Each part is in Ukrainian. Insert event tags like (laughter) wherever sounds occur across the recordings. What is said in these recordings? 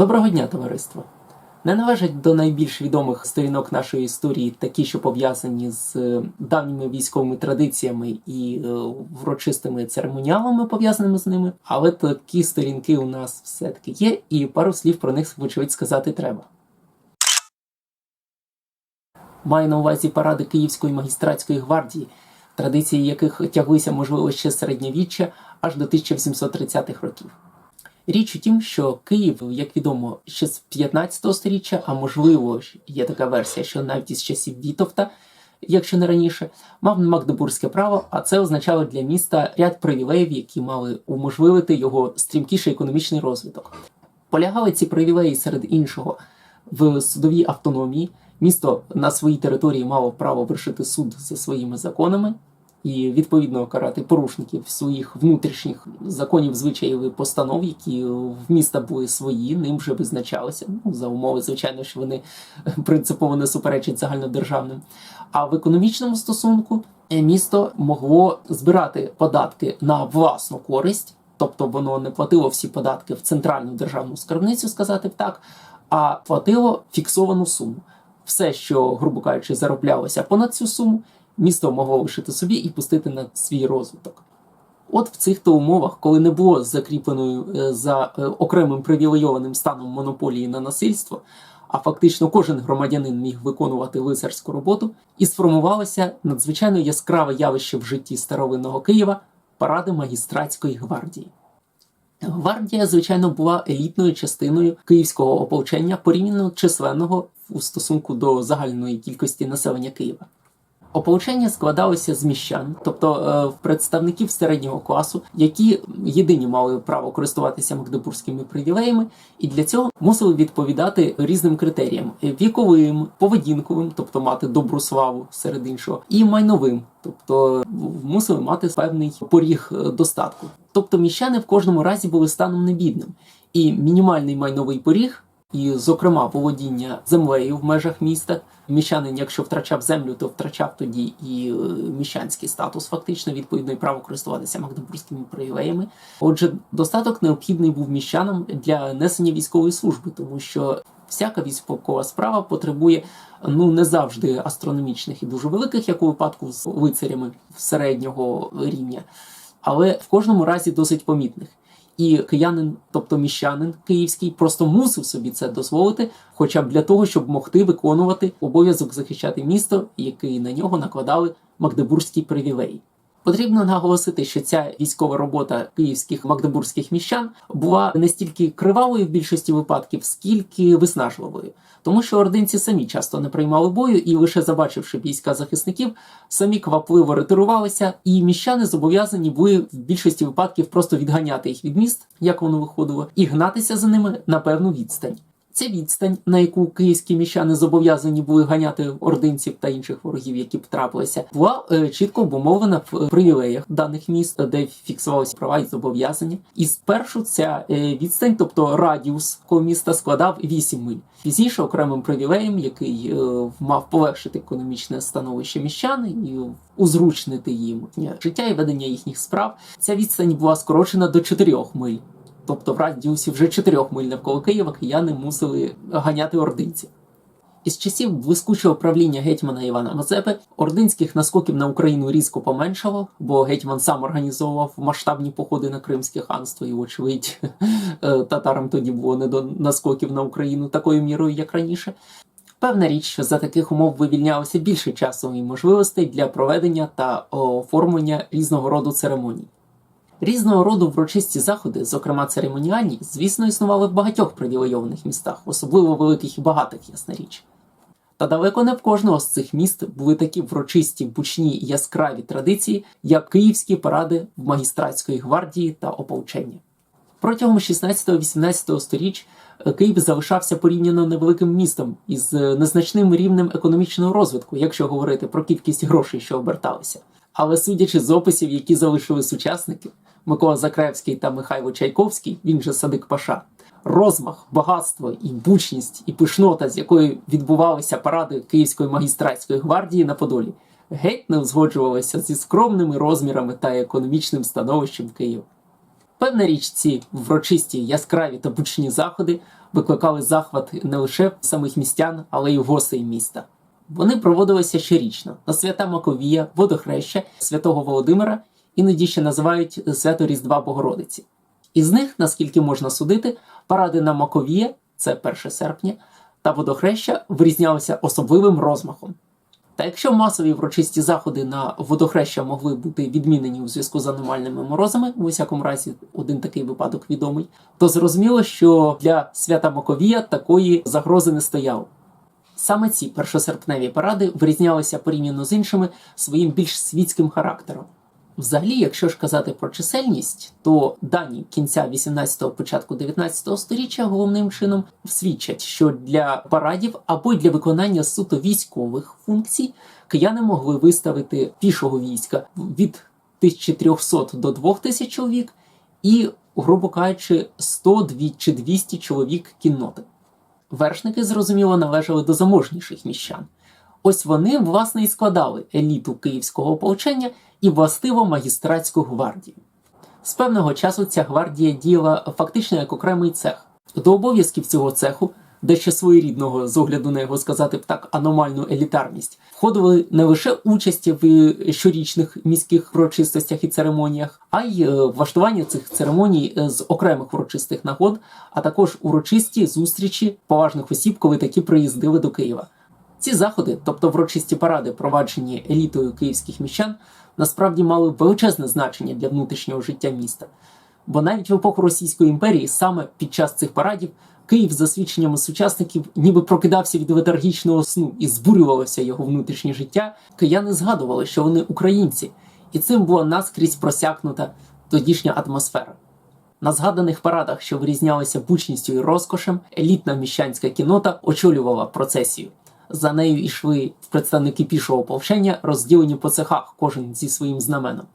Доброго дня, товариство! Не належать до найбільш відомих сторінок нашої історії такі, що пов'язані з е, давніми військовими традиціями і е, врочистими церемоніалами, пов'язаними з ними. Але такі сторінки у нас все-таки є, і пару слів про них, вочевидь, сказати треба. Маю на увазі паради Київської магістратської гвардії, традиції яких тяглися, можливо, ще середньовіччя аж до 1830-х років. Річ у тім, що Київ, як відомо, ще з 15 століття, а можливо, є така версія, що навіть із часів Вітовта, якщо не раніше, мав магдебурзьке право, а це означало для міста ряд привілеїв, які мали уможливити його стрімкіший економічний розвиток. Полягали ці привілеї серед іншого в судовій автономії. Місто на своїй території мало право вершити суд за своїми законами і відповідно карати порушників своїх внутрішніх законів, звичаїв і постанов, які в міста були свої, ним вже визначалися. Ну за умови, звичайно, що вони (laughs) принципово не суперечать загальнодержавним. А в економічному стосунку е, місто могло збирати податки на власну користь, тобто воно не платило всі податки в центральну державну скарбницю, сказати б так, а платило фіксовану суму. Все, що, грубо кажучи, зароблялося понад цю суму, місто могло лишити собі і пустити на свій розвиток. От в цих то умовах, коли не було закріпленою е, за е, окремим привілейованим станом монополії на насильство, а фактично кожен громадянин міг виконувати лицарську роботу, і сформувалося надзвичайно яскраве явище в житті старовинного Києва паради магістратської гвардії. Гвардія, звичайно, була елітною частиною київського ополчення порівняно численного у стосунку до загальної кількості населення Києва. Ополчення складалося з міщан, тобто е, представників середнього класу, які єдині мали право користуватися магдебурзькими привілеями, і для цього мусили відповідати різним критеріям: віковим, поведінковим, тобто мати добру славу серед іншого, і майновим, тобто мусили мати певний поріг е, достатку. Тобто міщани в кожному разі були станом небідним, і мінімальний майновий поріг. І, зокрема, володіння землею в межах міста. Міщанин, якщо втрачав землю, то втрачав тоді і е, міщанський статус, фактично, відповідно, і право користуватися магдебурзькими привілеями. Отже, достаток необхідний був міщанам для несення військової служби, тому що всяка військова справа потребує ну не завжди астрономічних і дуже великих, як у випадку з лицарями середнього рівня, але в кожному разі досить помітних. І киянин, тобто міщанин київський, просто мусив собі це дозволити, хоча б для того, щоб могти виконувати обов'язок захищати місто, який на нього накладали магдебурзькі привілеї. Потрібно наголосити, що ця військова робота київських магдебурзьких міщан була не стільки кривавою в більшості випадків, скільки виснажливою, тому що ординці самі часто не приймали бою і, лише забачивши війська захисників, самі квапливо ретирувалися, і міщани зобов'язані були в більшості випадків просто відганяти їх від міст, як воно виходило, і гнатися за ними на певну відстань. Ця відстань, на яку київські міщани зобов'язані були ганяти ординців та інших ворогів, які б трапилися, була е, чітко обумовлена в привілеях даних міст, де фіксувалися права і зобов'язання. І спершу ця е, відстань, тобто радіус коло міста, складав 8 миль. Пізніше окремим привілеєм, який е, мав полегшити економічне становище міщан і узручнити їм життя і ведення їхніх справ, ця відстань була скорочена до 4 миль. Тобто в радіусі вже 4 миль навколо Києва кияни мусили ганяти ординців. Із часів блискучого правління гетьмана Івана Мазепи ординських наскоків на Україну різко поменшало, бо гетьман сам організовував масштабні походи на Кримське ханство, і, вочевидь, (laughs) татарам тоді було не до наскоків на Україну такою мірою, як раніше. Певна річ, що за таких умов вивільнялося більше часу і можливостей для проведення та оформлення різного роду церемоній. Різного роду врочисті заходи, зокрема церемоніальні, звісно, існували в багатьох привілейованих містах, особливо великих і багатих, ясна річ. Та далеко не в кожного з цих міст були такі врочисті, бучні і яскраві традиції, як київські паради в магістратської гвардії та ополчення. Протягом 16-18 сторіч Київ залишався порівняно невеликим містом із незначним рівнем економічного розвитку, якщо говорити про кількість грошей, що оберталися. Але судячи з описів, які залишили сучасники, Микола Закревський та Михайло Чайковський, він же Садик Паша, розмах, багатство і бучність, і пишнота, з якою відбувалися паради Київської магістратської гвардії на Подолі, геть не узгоджувалися зі скромними розмірами та економічним становищем Києва. Певна річ, ці врочисті яскраві та бучні заходи викликали захват не лише самих містян, але й гостей міста. Вони проводилися щорічно на свята Маковія, водохреща, святого Володимира, іноді ще називають свято Різдва Богородиці. Із них, наскільки можна судити, паради на Маковія, це 1 серпня, та водохреща вирізнялися особливим розмахом. Та якщо масові врочисті заходи на водохреща могли бути відмінені у зв'язку з аномальними морозами, у всякому разі один такий випадок відомий, то зрозуміло, що для свята Маковія такої загрози не стояло. Саме ці першосерпневі паради вирізнялися порівняно з іншими своїм більш світським характером. Взагалі, якщо ж казати про чисельність, то дані кінця 18-го, початку 19-го століття головним чином свідчать, що для парадів або для виконання суто військових функцій кияни могли виставити пішого війська від 1300 до 2000 чоловік і, грубо кажучи, 100 чи 200 чоловік кінноти. Вершники, зрозуміло, належали до заможніших міщан. Ось вони, власне, і складали еліту київського ополчення і властиво магістратську гвардію. З певного часу ця гвардія діяла фактично як окремий цех. До обов'язків цього цеху, дещо своєрідного з огляду на його сказати б так аномальну елітарність, входили не лише участі в щорічних міських урочистостях і церемоніях, а й е, влаштування цих церемоній е, з окремих урочистих нагод, а також урочисті зустрічі поважних осіб, коли такі приїздили до Києва. Ці заходи, тобто врочисті паради, проваджені елітою київських міщан, насправді мали величезне значення для внутрішнього життя міста. Бо навіть в епоху Російської імперії саме під час цих парадів Київ, за свідченнями сучасників, ніби прокидався від летаргічного сну і збурювалося його внутрішнє життя. Кияни згадували, що вони українці, і цим була наскрізь просякнута тодішня атмосфера. На згаданих парадах, що вирізнялися бучністю і розкошем, елітна міщанська кінота очолювала процесію. За нею йшли представники пішого ополчення, розділені по цехах, кожен зі своїм знаменом.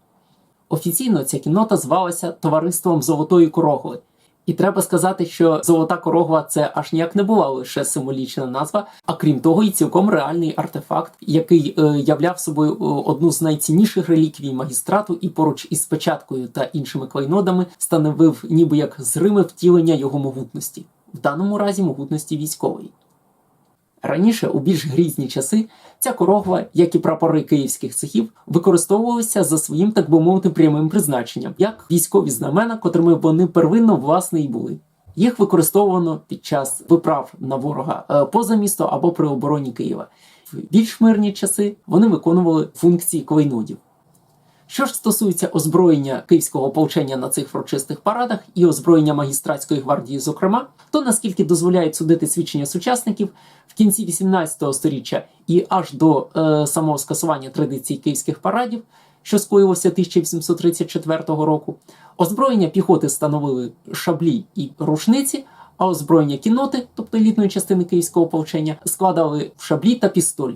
Офіційно ця кіннота звалася Товариством Золотої Корогли. І треба сказати, що Золота Корогла це аж ніяк не була лише символічна назва, а крім того, і цілком реальний артефакт, який е, являв собою е, одну з найцінніших реліквій магістрату, і поруч із печаткою та іншими клейнодами становив ніби як зриме втілення його могутності, в даному разі могутності військової. Раніше, у більш грізні часи, ця корогва, як і прапори київських цехів, використовувалися за своїм, так би мовити, прямим призначенням, як військові знамена, котрими вони первинно власне й були. Їх використовувано під час виправ на ворога е, поза місто або при обороні Києва. В більш мирні часи вони виконували функції клейнодів. Що ж стосується озброєння київського ополчення на цих врочистих парадах і озброєння магістратської гвардії, зокрема, то наскільки дозволяють судити свідчення сучасників в кінці 18 століття і аж до е, самого скасування традицій київських парадів, що скоїлося 1834 року, озброєння піхоти становили шаблі і рушниці. А озброєння кінноти, тобто елітної частини київського ополчення, складали в шаблі та пістолі.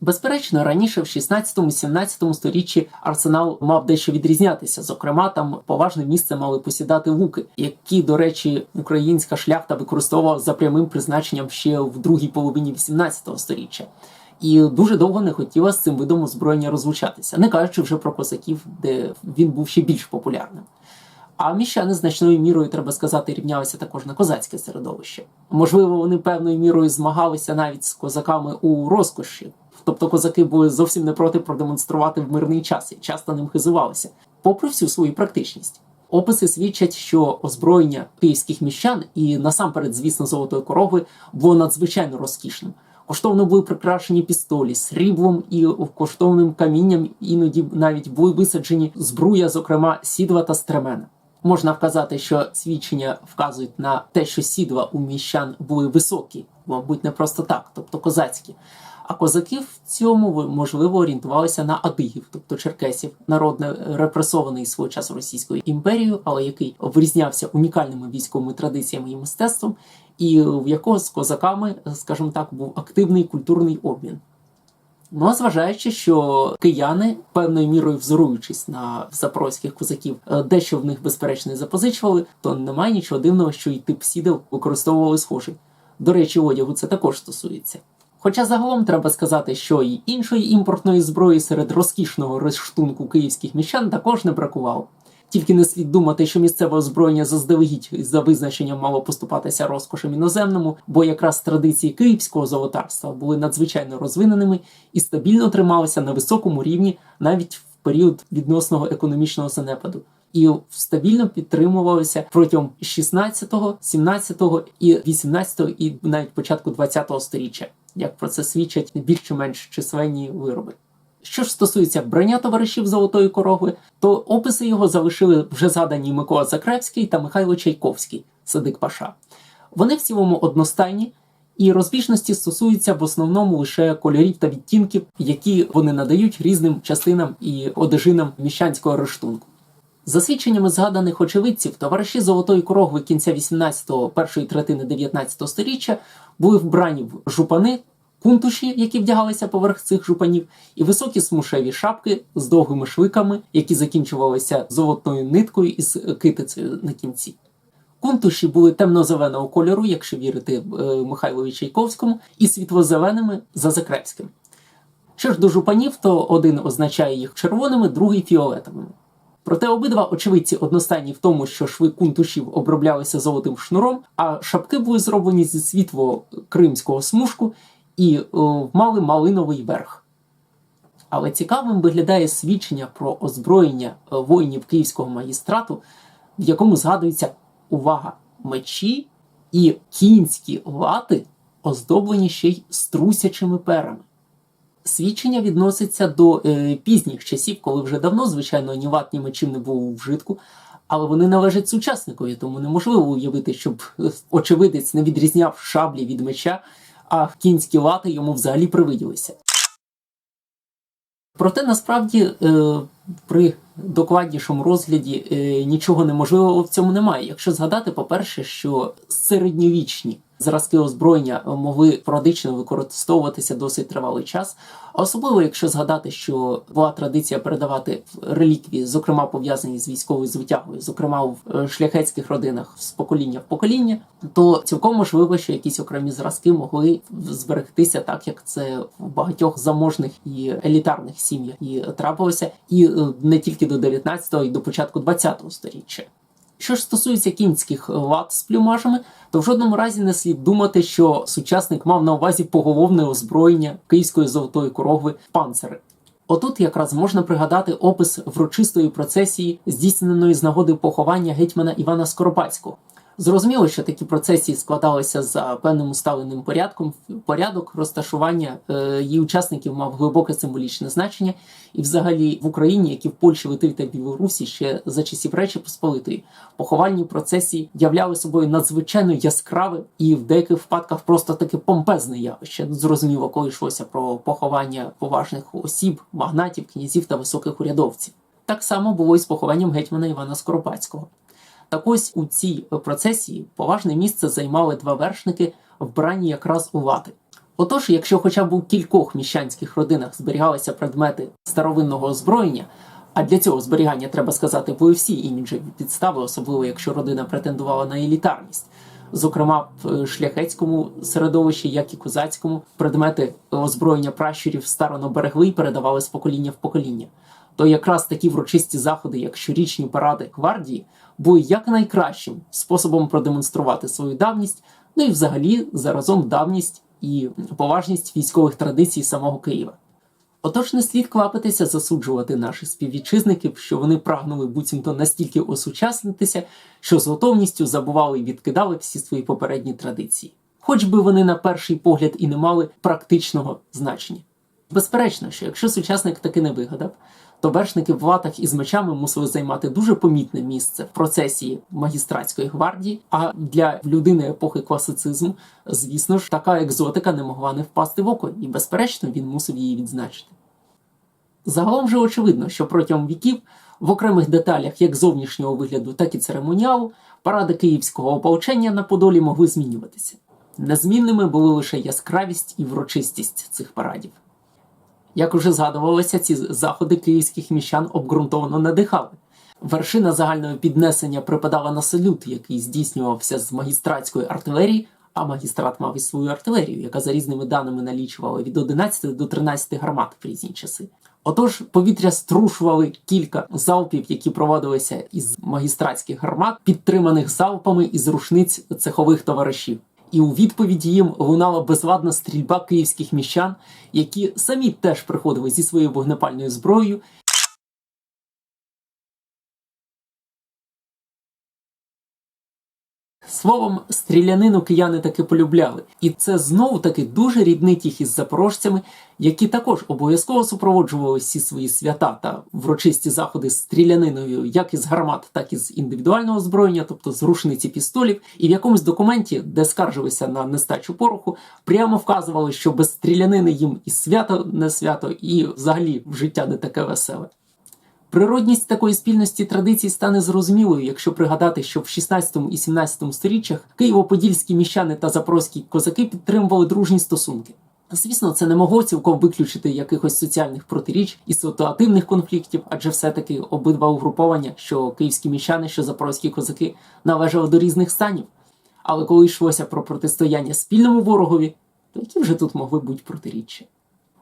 Безперечно, раніше в 16-17 сторіччі арсенал мав дещо відрізнятися. Зокрема, там поважне місце мали посідати луки, які, до речі, українська шляхта використовувала за прямим призначенням ще в другій половині 18 століття. І дуже довго не хотіла з цим видом озброєння розлучатися, не кажучи вже про козаків, де він був ще більш популярним. А міщани значною мірою, треба сказати, рівнялися також на козацьке середовище. Можливо, вони певною мірою змагалися навіть з козаками у розкоші. Тобто козаки були зовсім не проти продемонструвати в мирний час і часто ним хизувалися, попри всю свою практичність. Описи свідчать, що озброєння київських міщан і насамперед, звісно, золотої корови було надзвичайно розкішним. Коштовно були прикрашені пістолі сріблом і коштовним камінням, іноді навіть були висаджені збруя, зокрема сідва та стремена. Можна вказати, що свідчення вказують на те, що сідла у міщан були високі, мабуть, не просто так, тобто козацькі. А козаки в цьому можливо орієнтувалися на адигів, тобто черкесів, народ репресований свого часу Російською імперією, але який вирізнявся унікальними військовими традиціями і мистецтвом, і в якого з козаками, скажімо так, був активний культурний обмін. Ну а зважаючи, що кияни певною мірою взоруючись на запорозьких козаків, е, дещо в них безперечно запозичували, то немає нічого дивного, що й тип сідел використовували схожий. До речі, одягу це також стосується. Хоча загалом треба сказати, що і іншої імпортної зброї серед розкішного рештунку київських міщан також не бракувало. Тільки не слід думати, що місцеве озброєння заздалегідь за визначенням мало поступатися розкошем іноземному, бо якраз традиції київського золотарства були надзвичайно розвиненими і стабільно трималися на високому рівні навіть в період відносного економічного занепаду. І стабільно підтримувалися протягом 16-го, 17-го і 18-го, і навіть початку 20-го сторіччя, як про це свідчать більш чи менш численні вироби. Що ж стосується вбрання товаришів Золотої Корови, то описи його залишили вже згадані Микола Закревський та Михайло Чайковський, Садик Паша. Вони в цілому одностайні, і розбіжності стосуються в основному лише кольорів та відтінків, які вони надають різним частинам і одежинам міщанського рештунку. За свідченнями згаданих очевидців, товариші Золотої Корогви кінця 18-го, першої третини 19-го сторіччя були вбрані в жупани, кунтуші, які вдягалися поверх цих жупанів, і високі смушеві шапки з довгими швиками, які закінчувалися золотною ниткою із китицею на кінці. Кунтуші були темно-зеленого кольору, якщо вірити е, Михайлові Чайковському, і світло-зеленими за Закревським. Що ж до жупанів, то один означає їх червоними, другий фіолетовими. Проте обидва очевидці одностайні в тому, що шви кунтушів оброблялися золотим шнуром, а шапки були зроблені зі світло кримського смужку і о, мали малиновий верх. Але цікавим виглядає свідчення про озброєння е, воїнів київського магістрату, в якому згадується увага мечі і кінські лати, оздоблені ще й струсячими перами. Свідчення відноситься до е, пізніх часів, коли вже давно, звичайно, ні ват, ні мечів не було у вжитку, але вони належать сучасникові, тому неможливо уявити, щоб е, очевидець не відрізняв шаблі від меча, а кінські лати йому взагалі привиділися. Проте насправді е, при докладнішому розгляді е, нічого неможливого в цьому немає. Якщо згадати, по-перше, що середньовічні зразки озброєння могли періодично використовуватися досить тривалий час. Особливо, якщо згадати, що була традиція передавати реліквії, зокрема пов'язані з військовою звитягою, зокрема в е, шляхетських родинах з покоління в покоління, то цілком можливо, що якісь окремі зразки могли зберегтися так, як це в багатьох заможних і елітарних сім'ях і трапилося, і е, не тільки до 19-го, і до початку 20-го сторіччя. Що ж стосується кінських лад з плюмажами, то в жодному разі не слід думати, що сучасник мав на увазі поголовне озброєння київської золотої корогви панцири. Отут якраз можна пригадати опис врочистої процесії, здійсненої з нагоди поховання гетьмана Івана Скоропадського. Зрозуміло, що такі процесії складалися за певним усталеним порядком. Порядок розташування е, її учасників мав глибоке символічне значення, і, взагалі, в Україні, як і в Польщі, Литві та Білорусі, ще за часів Речі Посполитої, поховальні процесії являли собою надзвичайно яскраве і в деяких випадках просто таке помпезне явище. Зрозуміло, коли йшлося про поховання поважних осіб, магнатів, князів та високих урядовців. Так само було і з похованням гетьмана Івана Скоропадського. Так ось у цій процесії поважне місце займали два вершники, вбрані якраз у лати. Отож, якщо хоча б у кількох міщанських родинах зберігалися предмети старовинного озброєння, а для цього зберігання треба сказати були всі іміджеві підстави, особливо якщо родина претендувала на елітарність. Зокрема, в шляхетському середовищі, як і козацькому, предмети озброєння пращурів старано берегли і передавали з покоління в покоління то якраз такі врочисті заходи, як щорічні паради гвардії, були якнайкращим способом продемонструвати свою давність, ну і взагалі заразом давність і поважність військових традицій самого Києва. Отож, не слід квапитися засуджувати наших співвітчизників, що вони прагнули буцімто настільки осучаснитися, що з готовністю забували і відкидали всі свої попередні традиції, хоч би вони на перший погляд і не мали практичного значення. Безперечно, що якщо сучасник таки не вигадав, то вершники в латах із мечами мусили займати дуже помітне місце в процесії магістратської гвардії. А для людини епохи класицизму, звісно ж, така екзотика не могла не впасти в око, і, безперечно, він мусив її відзначити. Загалом же очевидно, що протягом віків в окремих деталях як зовнішнього вигляду, так і церемоніалу паради київського ополчення на Подолі могли змінюватися. Незмінними були лише яскравість і врочистість цих парадів. Як уже згадувалося, ці заходи київських міщан обґрунтовано надихали. Вершина загального піднесення припадала на салют, який здійснювався з магістратської артилерії, а магістрат мав і свою артилерію, яка за різними даними налічувала від 11 до 13 гармат в різні часи. Отож, повітря струшували кілька залпів, які проводилися із магістратських гармат, підтриманих залпами із рушниць цехових товаришів. І у відповіді їм лунала безладна стрільба київських міщан, які самі теж приходили зі своєю вогнепальною зброєю Словом, стрілянину кияни таки полюбляли, і це знову таки дуже ріднить їх із запорожцями, які також обов'язково супроводжували всі свої свята та врочисті заходи з стріляниною, як із гармат, так і з індивідуального озброєння, тобто з рушниці пістолів. І в якомусь документі, де скаржилися на нестачу пороху, прямо вказували, що без стрілянини їм і свято не свято, і взагалі життя не таке веселе. Природність такої спільності традицій стане зрозумілою, якщо пригадати, що в 16 і 17 сторіччях києво-подільські міщани та запорозькі козаки підтримували дружні стосунки. Звісно, це не могло цілком виключити якихось соціальних протиріч і ситуативних конфліктів, адже все-таки обидва угруповання, що київські міщани, що запорозькі козаки, належали до різних станів. Але коли йшлося про протистояння спільному ворогові, то які вже тут могли бути протиріччя?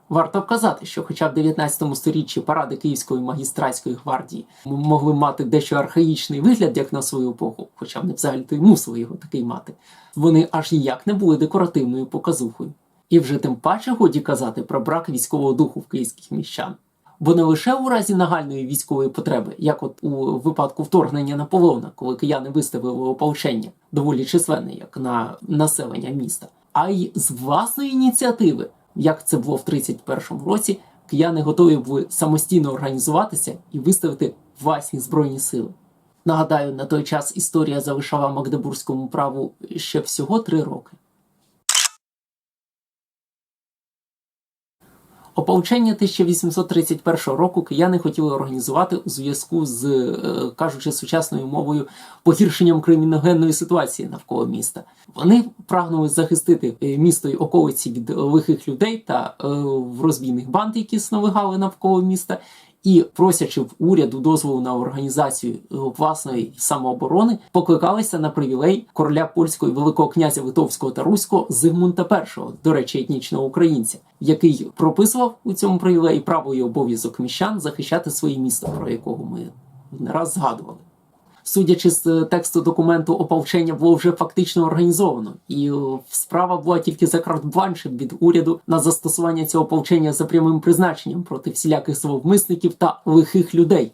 Варто вказати, що, хоча в 19 сторіччі паради Київської магістратської гвардії могли мати дещо архаїчний вигляд, як на свою епоху, хоча вони взагалі то й мусили його такий мати, вони аж ніяк не були декоративною показухою. І вже тим паче годі казати про брак військового духу в київських міщан. Бо не лише у разі нагальної військової потреби, як от у випадку вторгнення Наполеона, коли кияни виставили ополчення доволі численне, як на населення міста, а й з власної ініціативи як це було в 31-му році, кияни готові були самостійно організуватися і виставити власні збройні сили. Нагадаю, на той час історія залишала Магдебурзькому праву ще всього три роки. Ополчення 1831 року кияни хотіли організувати у зв'язку з, е, кажучи сучасною мовою, погіршенням криміногенної ситуації навколо міста. Вони прагнули захистити е, місто й околиці від лихих людей та е, розбійних банд, які сновигали навколо міста, і просячи в уряду дозволу на організацію е, власної самооборони, покликалися на привілей короля польського і великого князя Литовського та Руського Зигмунта І, до речі, етнічного українця, який прописував у цьому привілеї право і обов'язок міщан захищати своє місто, про якого ми не раз згадували судячи з е, тексту документу, ополчення було вже фактично організовано, і е, справа була тільки за карт-бланшем від уряду на застосування цього ополчення за прямим призначенням проти всіляких зловмисників та лихих людей.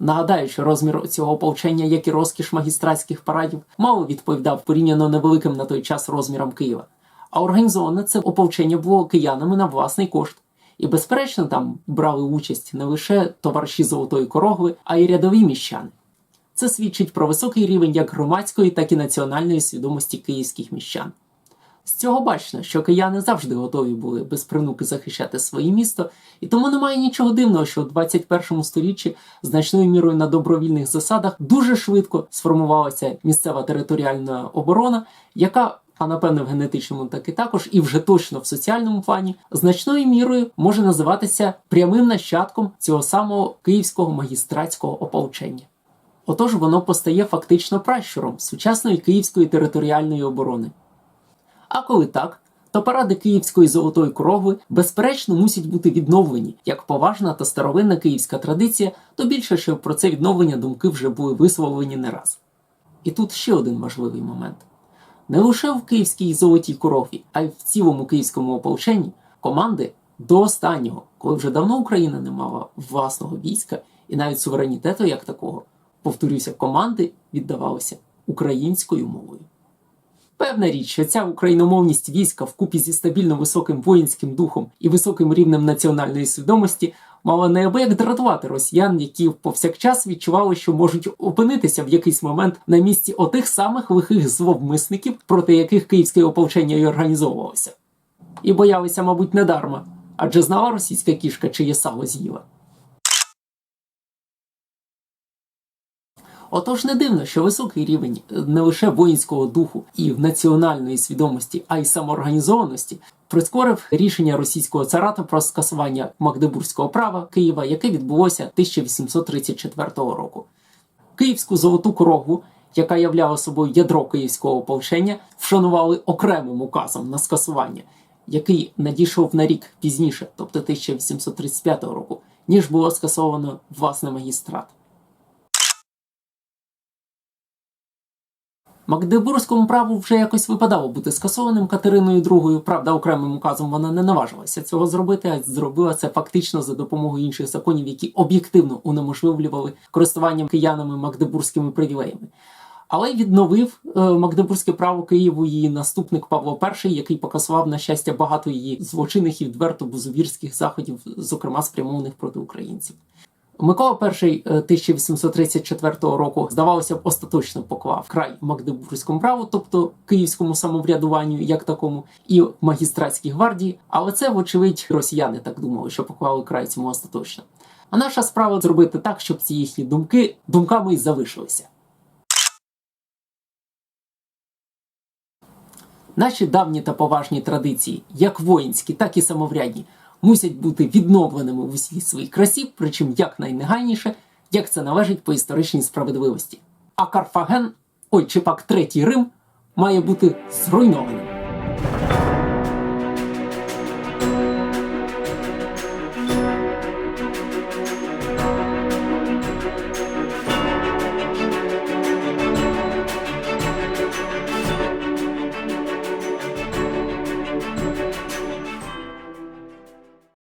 Нагадаю, що розмір цього ополчення, як і розкіш магістратських парадів, мало відповідав порівняно невеликим на той час розмірам Києва. А організоване це ополчення було киянами на власний кошт. І, безперечно, там брали участь не лише товариші Золотої Корогви, а й рядові міщани. Це свідчить про високий рівень як громадської, так і національної свідомості київських міщан. З цього бачно, що кияни завжди готові були без принуки захищати своє місто, і тому немає нічого дивного, що у 21 сторіччі значною мірою на добровільних засадах дуже швидко сформувалася місцева територіальна оборона, яка, а напевне в генетичному так і також, і вже точно в соціальному плані, значною мірою може називатися прямим нащадком цього самого київського магістратського ополчення. Отож воно постає фактично пращуром сучасної київської територіальної оборони. А коли так, то паради Київської золотої корови безперечно мусять бути відновлені як поважна та старовинна київська традиція, то більше що про це відновлення думки вже були висловлені не раз. І тут ще один важливий момент: не лише в Київській золотій корові, а й в цілому київському ополченні команди до останнього, коли вже давно Україна не мала власного війська і навіть суверенітету як такого повторюся, команди віддавалися українською мовою. Певна річ, що ця україномовність війська вкупі зі стабільно високим воїнським духом і високим рівнем національної свідомості мала неабияк дратувати росіян, які повсякчас відчували, що можуть опинитися в якийсь момент на місці отих самих лихих зловмисників, проти яких київське ополчення й організовувалося. І боялися, мабуть, недарма, адже знала російська кішка, чиє сало з'їла. Отож не дивно, що високий рівень не лише воїнського духу і національної свідомості, а й самоорганізованості прискорив рішення російського царата про скасування Магдебурзького права Києва, яке відбулося 1834 року. Київську золоту корову, яка являла собою ядро київського ополчення, вшанували окремим указом на скасування, який надійшов на рік пізніше, тобто 1835 року, ніж було скасовано власне магістрат. Магдебурзькому праву вже якось випадало бути скасованим Катериною II, правда, окремим указом вона не наважилася цього зробити, а зробила це фактично за допомогою інших законів, які об'єктивно унеможливлювали користування киянами магдебурзькими привілеями. Але відновив е, Магдебурзьке право Києву її наступник Павло І, який покасував, на щастя, багато її злочинних і відверто бузовірських заходів, зокрема спрямованих проти українців. Микола І е, 1834 року, здавалося б, остаточно поклав край Магдебурзькому праву, тобто київському самоврядуванню, як такому, і магістратській гвардії. Але це, вочевидь, росіяни так думали, що поклали край цьому остаточно. А наша справа зробити так, щоб ці їхні думки думками і залишилися. Наші давні та поважні традиції, як воїнські, так і самоврядні, мусять бути відновленими в усій своїй красі, причому якнайнегайніше, як це належить по історичній справедливості. А Карфаген, ой чи пак третій Рим, має бути зруйнованим.